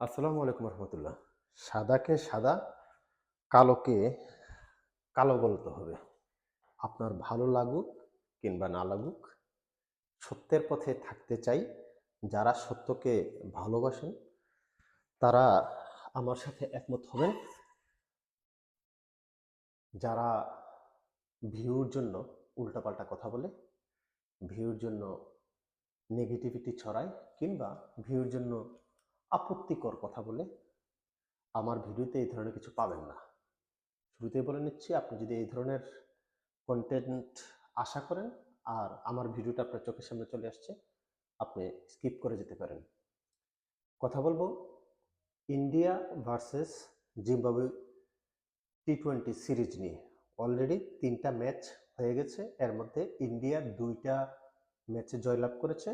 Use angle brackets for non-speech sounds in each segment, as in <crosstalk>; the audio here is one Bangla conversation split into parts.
আসসালামু আলাইকুম রহমতুল্লাহ। সাদাকে সাদা, কালোকে কালো বলতে হবে। আপনার ভালো লাগুক কিংবা না লাগুক, সত্যের পথে থাকতে চাই। যারা সত্যকে ভালোবাসেন, তারা আমার সাথে একমত হবেন। যারা ভিউর জন্য উল্টাপাল্টা কথা বলে, ভিউর জন্য নেগেটিভিটি ছড়ায় কিংবা ভিউর জন্য আপত্তিকর কথা বলে আমার ভিডিওতে এই ধরনের কিছু পাবেন না। শুরুতেই বলে নিচ্ছি, আপনি যদি এই ধরনের কন্টেন্ট আশা করেন আর আমার ভিডিওটা আপনার চোখের সামনে চলে আসছে, আপনি স্কিপ করে যেতে পারেন। কথা বলব, India versus Zimbabwe T twenty series নিয়ে। অলরেডি তিনটা ম্যাচ হয়ে গেছে, এর মধ্যে ইন্ডিয়া দুইটা ম্যাচে জয়লাভ করেছে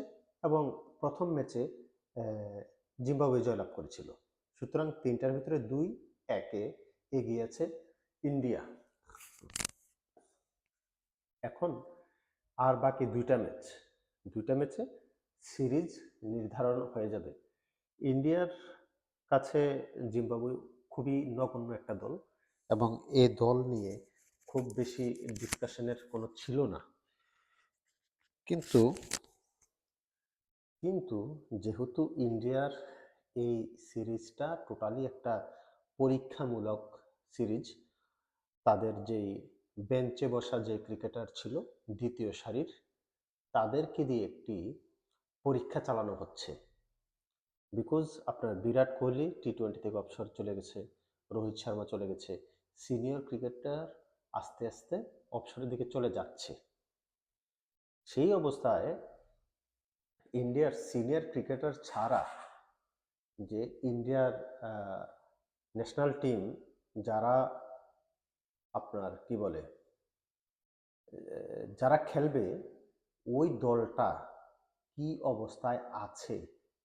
এবং প্রথম ম্যাচে জিম্বাবুয়ে জয়লাভ করেছিল। সুতরাং তিনটার ভিতরে দুই একে এগিয়ে আছে ইন্ডিয়া। এখন আর বাকি দুইটা ম্যাচ। দুইটা ম্যাচে সিরিজ নির্ধারণ হয়ে যাবে। ইন্ডিয়ার কাছে জিম্বাবুয়ে খুবই নগণ্য একটা দল এবং এ দল নিয়ে খুব বেশি ডিসকাশনের কোনো ছিল না। কিন্তু কিন্তু যেহেতু ইন্ডিয়ার এই সিরিজটা টোটালি একটা পরীক্ষামূলক সিরিজ, তাদের যেই বেঞ্চে বসা যে ক্রিকেটার ছিল, দ্বিতীয় সারির, তাদেরকে দিয়ে একটি পরীক্ষা চালানো হচ্ছে। বিকজ আপনার বিরাট কোহলি টি টোয়েন্টি থেকে অবসর চলে গেছে, রোহিত শর্মা চলে গেছে সিনিয়র ক্রিকেটার আস্তে আস্তে অবসরের দিকে চলে যাচ্ছে। সেই অবস্থায় ইন্ডিয়ার সিনিয়র ক্রিকেটার ছাড়া যে ইন্ডিয়ার ন্যাশনাল টিম যারা আপনার কি বলে যারা খেলবে, ওই দলটা কি অবস্থায় আছে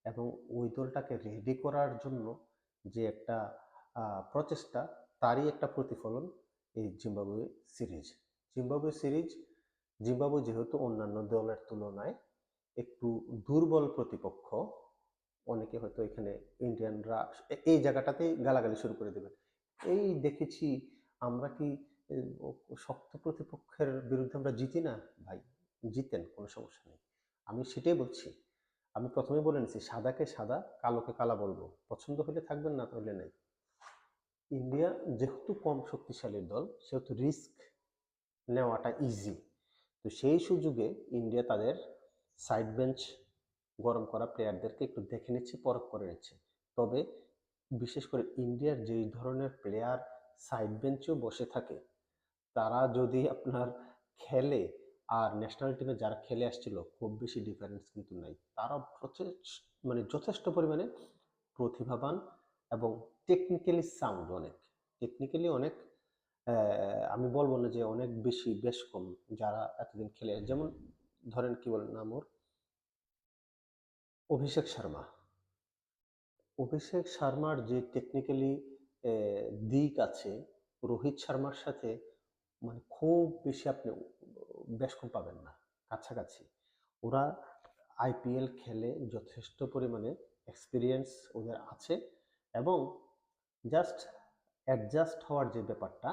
এবং ওই দলটাকে রেডি করার জন্য যে একটা প্রচেষ্টা, তারই একটা প্রতিফলন এই Zimbabwe series. Zimbabwe series, Zimbabwe যেহেতু অন্যান্য দলের তুলনায় একটু দুর্বল প্রতিপক্ষ, অনেকে হয়তো এখানে ইন্ডিয়ানরা এই জায়গাটাতেই গালাগালি শুরু করে দেবেন। এই দেখেছি, আমরা কি শক্ত প্রতিপক্ষের বিরুদ্ধে আমরা জিতি না? ভাই, জিতেন, কোনো সমস্যা নেই। আমি সেটাই বলছি। আমি প্রথমে বলে নিছি, সাদাকে সাদা, কালোকে কালা বলব। পছন্দ হলে থাকবেন, না তাহলে নেই। ইন্ডিয়া যেহেতু কম শক্তিশালী দল, সেহেতু রিস্ক নেওয়াটা ইজি তো সেই সুযোগে ইন্ডিয়া তাদের সাইড বেঞ্চ গরম করা প্লেয়ারদেরকে একটু দেখে নিচ্ছে, পরখ করে নিচ্ছে। তবে বিশেষ করে ইন্ডিয়ার যেই ধরনের প্লেয়ার সাইড বেঞ্চেও বসে থাকে, তারা যদি আপনার খেলে, আর ন্যাশনাল টিমে যারা খেলে আসছিল, খুব বেশি ডিফারেন্স কিন্তু নাই। তারা মানে যথেষ্ট পরিমাণে প্রতিভাবান এবং টেকনিক্যালি সাউন্ড অনেক। টেকনিক্যালি অনেক আমি বলব না যে অনেক বেশি, বেশ কম যারা এতদিন খেলে। যেমন ধরেন কি বলেন নাম ওর? অভিষেক শর্মা। অভিষেক শর্মার যে টেকনিক্যালি দিক আছে, রোহিত শর্মার সাথে মানে খুব বেশি আপনি বেশ কম পাবেন না, কাছাকাছি। ওরা আইপিএল খেলে যথেষ্ট পরিমাণে এক্সপিরিয়েন্স ওদের আছে এবং জাস্ট অ্যাডজাস্ট হওয়ার যে ব্যাপারটা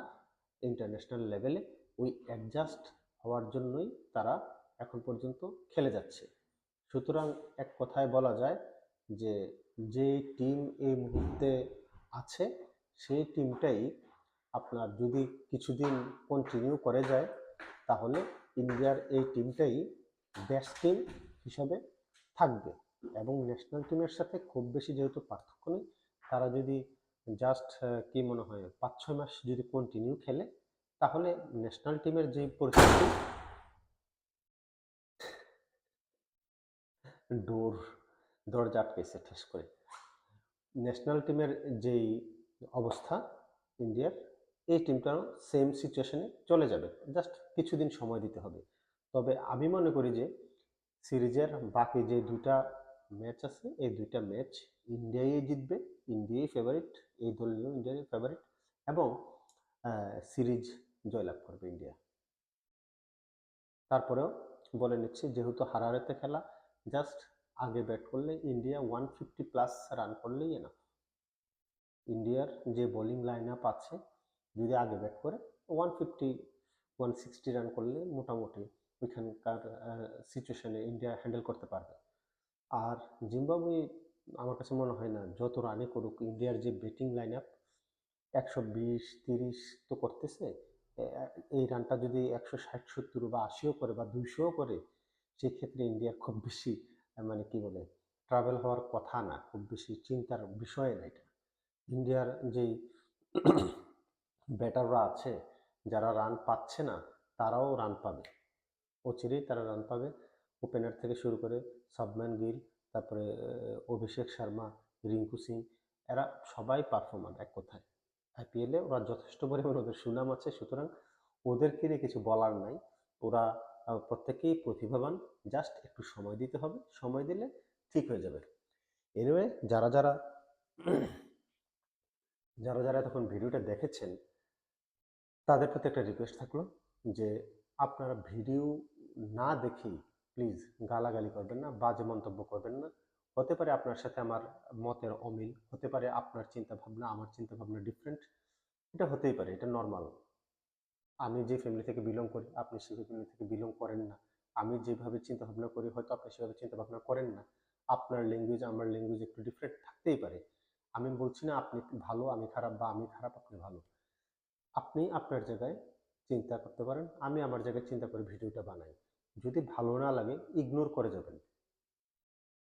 ইন্টারন্যাশনাল লেভেলে ওই অ্যাডজাস্ট হওয়ার জন্যই তারা এখন পর্যন্ত খেলে যাচ্ছে। সুতরাং এক কথায় বলা যায় যে যে টিম এই মুহূর্তে আছে, সেই টিমটাই আপনার যদি কিছুদিন কন্টিনিউ করে যায়, তাহলে ইন্ডিয়ার এই টিমটাই বেস্ট টিম হিসাবে থাকবে। এবং ন্যাশনাল টিমের সাথে খুব বেশি যেহেতু পার্থক্য নেই, তারা যদি জাস্ট কি মনে হয় পাঁচ ছয় মাস যদি কন্টিনিউ খেলে, তাহলে ন্যাশনাল টিমের যে পরিস্থিতি ডোর দরজা আটকেছে ঠেস করে। ন্যাশনাল টিমের যেই অবস্থা ইন্ডিয়ার, এই টিমটাও সেম সিচুয়েশনে চলে যাবে। জাস্ট কিছুদিন সময় দিতে হবে। তবে আমি মনে করি যে সিরিজের বাকি যে দুইটা ম্যাচ আছে, এই দুইটা ম্যাচ ইন্ডিয়াই জিতবে ইন্ডিয়াই ফেভারিট এই দল নিয়েও ইন্ডিয়াই ফেভারিট এবং সিরিজ জয়লাভ করবে ইন্ডিয়া তারপরেও বলে নিচ্ছি, যেহেতু হারারেতে খেলা জাস্ট আগে ব্যাট করলে India one fifty plus run করলেই না ইন্ডিয়ার যে বোলিং লাইন আপ আছে, যদি আগে ব্যাট করে one fifty one sixty run করলে মোটামুটি ওইখানকার সিচুয়েশনে ইন্ডিয়া হ্যান্ডেল করতে পারবে। আর জিম্বাবুয়ে আমার কাছে মনে হয় না, যত রানে করুক ইন্ডিয়ার যে ব্যাটিং লাইন আপ একশো বিশ, তিরিশ তো করতেছে এই রানটা যদি একশো ষাট, সত্তর বা আশিও করে বা দুইশোও করে সেক্ষেত্রে ইন্ডিয়ার খুব বেশি মানে কি বলে ট্রাভেল হওয়ার কথা না, খুব বেশি চিন্তার বিষয় না এটা। ইন্ডিয়ার যেই <coughs> ব্যাটাররা আছে, যারা রান পাচ্ছে না, তারাও রান পাবে। অচিরেই তারা রান পাবে। ওপেনার থেকে শুরু করে সাবম্যান গিল তারপরে অভিষেক শর্মা, রিঙ্কু সিং, এরা সবাই পারফর্মার এক কথায়। আইপিএলে ওরা যথেষ্ট পরিমাণ ওদের সুনাম আছে, সুতরাং ওদেরকে নিয়ে কিছু বলার নাই। ওরা প্রত্যেকেই প্রতিভাবান। জাস্ট একটু সময় দিতে হবে। সময় দিলে ঠিক হয়ে যাবে। এনিওয়ে যারা যারা <clears throat> যারা যারা তখন ভিডিওটা দেখেছেন, তাদের প্রতি একটা রিকোয়েস্ট থাকল যে, আপনারা ভিডিও না দেখেই প্লিজ গালাগালি করবেন না, বাজে মন্তব্য করবেন না। হতে পারে আপনার সাথে আমার মতের অমিল, হতে পারে আপনার চিন্তা ভাবনা আমার চিন্তা ভাবনা ডিফারেন্ট এটা হতেই পারে, এটা নর্মাল আমি যে ফ্যামিলি থেকে বিলং করি, আপনি সেই ফ্যামিলি থেকে বিলং করেন না। আমি যেভাবে চিন্তা ভাবনা করি, হয়তো আপনি সেভাবে চিন্তা ভাবনা করেন না। আপনার ল্যাঙ্গুয়েজ আমার ল্যাঙ্গুয়েজ একটু ডিফারেন্ট থাকতেই পারে। আমি বলছি না, আপনি ভালো, আমি খারাপ বা আমি খারাপ, আপনি ভালো। আপনি আপনার জায়গায় চিন্তা করতে পারেন, আমি আমার জায়গায় চিন্তা করে ভিডিওটা বানাই। যদি ভালো না লাগে ইগনোর করে যাবেন।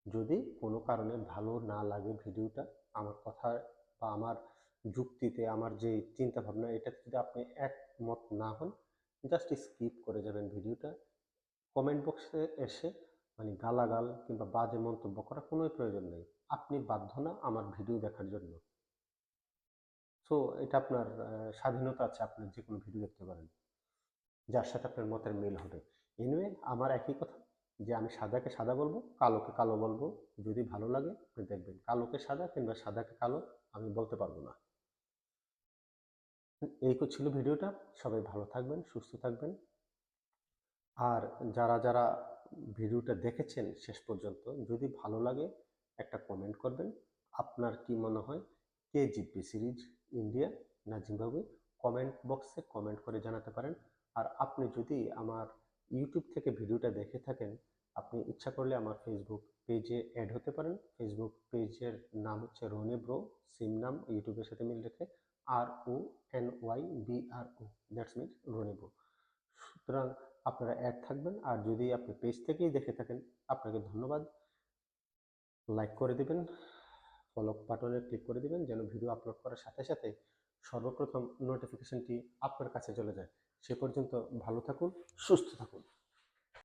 যদি কোনো কারণে ভালো না লাগে ভিডিওটা, আমার কথা বা আমার যুক্তিতে, আমার যে চিন্তা ভাবনা এটাতে যদি আপনি একমত না হন জাস্ট স্কিপ করে যাবেন ভিডিওটা। কমেন্ট বক্সে এসে মানে গালাগাল কিংবা বাজে মন্তব্য করার কোনো প্রয়োজন নেই। আপনি বাধ্য না আমার ভিডিও দেখার জন্য। সো এটা আপনার স্বাধীনতা আছে, আপনি যে কোনো ভিডিও দেখতে পারেন। যার সাথে আপনার মতের মিল হবে। এনিওয়ে আমার একই কথা যে আমি সাদাকে সাদা বলব, কালোকে কালো বলব। যদি ভালো লাগে, আপনি দেখবেন। কালোকে সাদা কিংবা সাদাকে কালো, আমি বলতে পারব না। এই ছিল ভিডিওটা। সবাই ভালো থাকবেন, সুস্থ থাকবেন। আর যারা যারা ভিডিওটা দেখেছেন শেষ পর্যন্ত, যদি ভালো লাগে একটা কমেন্ট করবেন। আপনার কি মনে হয়? কে জিতবে সিরিজ ইন্ডিয়া না জিম্বাবুয়ে? কমেন্ট বক্সে কমেন্ট করে জানাতে পারেন। আর আপনি যদি আমার ইউটিউব থেকে ভিডিওটা দেখে থাকেন, আপনি ইচ্ছা করলে আমার ফেসবুক পেজে অ্যাড হতে পারেন। ফেসবুক পেজের নাম হচ্ছে রনে ব্রো। সিম নাম ইউটিউবের সাথে মিল রেখে R O N Y B R O that's mean Rony bro সুতরাং আপনারা অ্যাড থাকবেন আর যদি আপনি পেজ থেকেই দেখে থাকেন, আপনাকে ধন্যবাদ। লাইক করে দিবেন ফলো বাটনে ক্লিক করে দিবেন যেন ভিডিও আপলোড করার সাথে সাথে সর্বপ্রথম নোটিফিকেশনটি আপনার কাছে চলে যায়। সে পর্যন্ত ভালো থাকুন, সুস্থ থাকুন।